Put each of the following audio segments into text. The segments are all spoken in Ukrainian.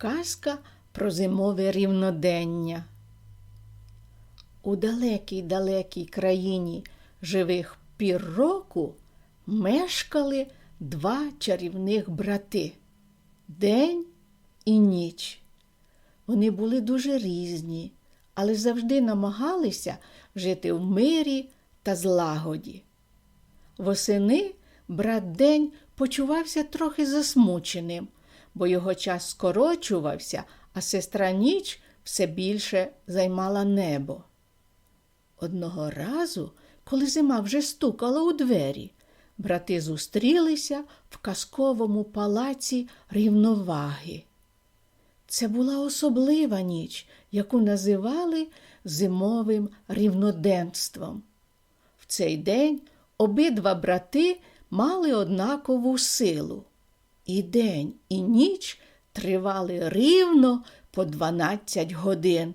Казка про зимове рівнодення. У далекій далекій країні живих пір року мешкали два чарівних брати день і ніч. Вони були дуже різні, але завжди намагалися жити в мирі та злагоді. Восени брат День почувався трохи засмученим, бо його час скорочувався, а сестра ніч все більше займала небо. Одного разу, коли зима вже стукала у двері, брати зустрілися в казковому палаці рівноваги. Це була особлива ніч, яку називали зимовим рівноденством. В цей день обидва брати мали однакову силу. І день, і ніч тривали рівно по 12 годин.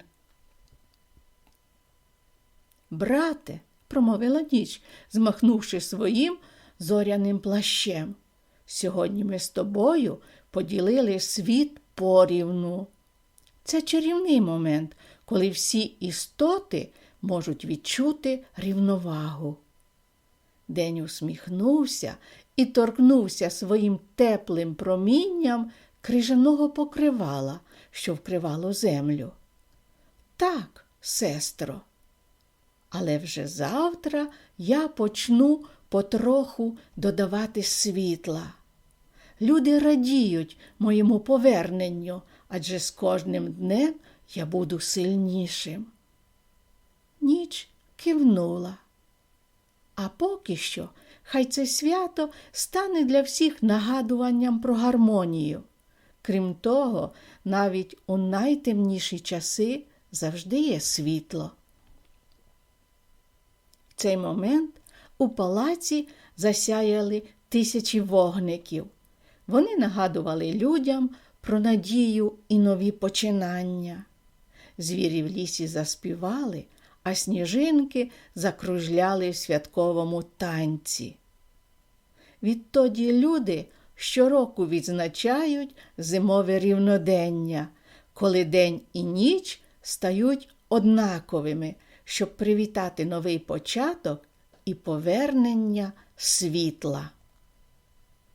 Брате, промовила ніч, змахнувши своїм зоряним плащем. Сьогодні ми з тобою поділили світ порівну. Це чарівний момент, коли всі істоти можуть відчути рівновагу. День усміхнувся і торкнувся своїм теплим промінням крижаного покривала, що вкривало землю. Так, сестро. Але вже завтра я почну потроху додавати світла. Люди радіють моєму поверненню, адже з кожним днем я буду сильнішим. Ніч кивнула. А поки що хай це свято стане для всіх нагадуванням про гармонію. Крім того, навіть у найтемніші часи завжди є світло. В цей момент у палаці засяяли тисячі вогників. Вони нагадували людям про надію і нові починання. Звірі в лісі заспівали, а сніжинки закружляли в святковому танці. Відтоді люди щороку відзначають зимове рівнодення, коли день і ніч стають однаковими, щоб привітати новий початок і повернення світла.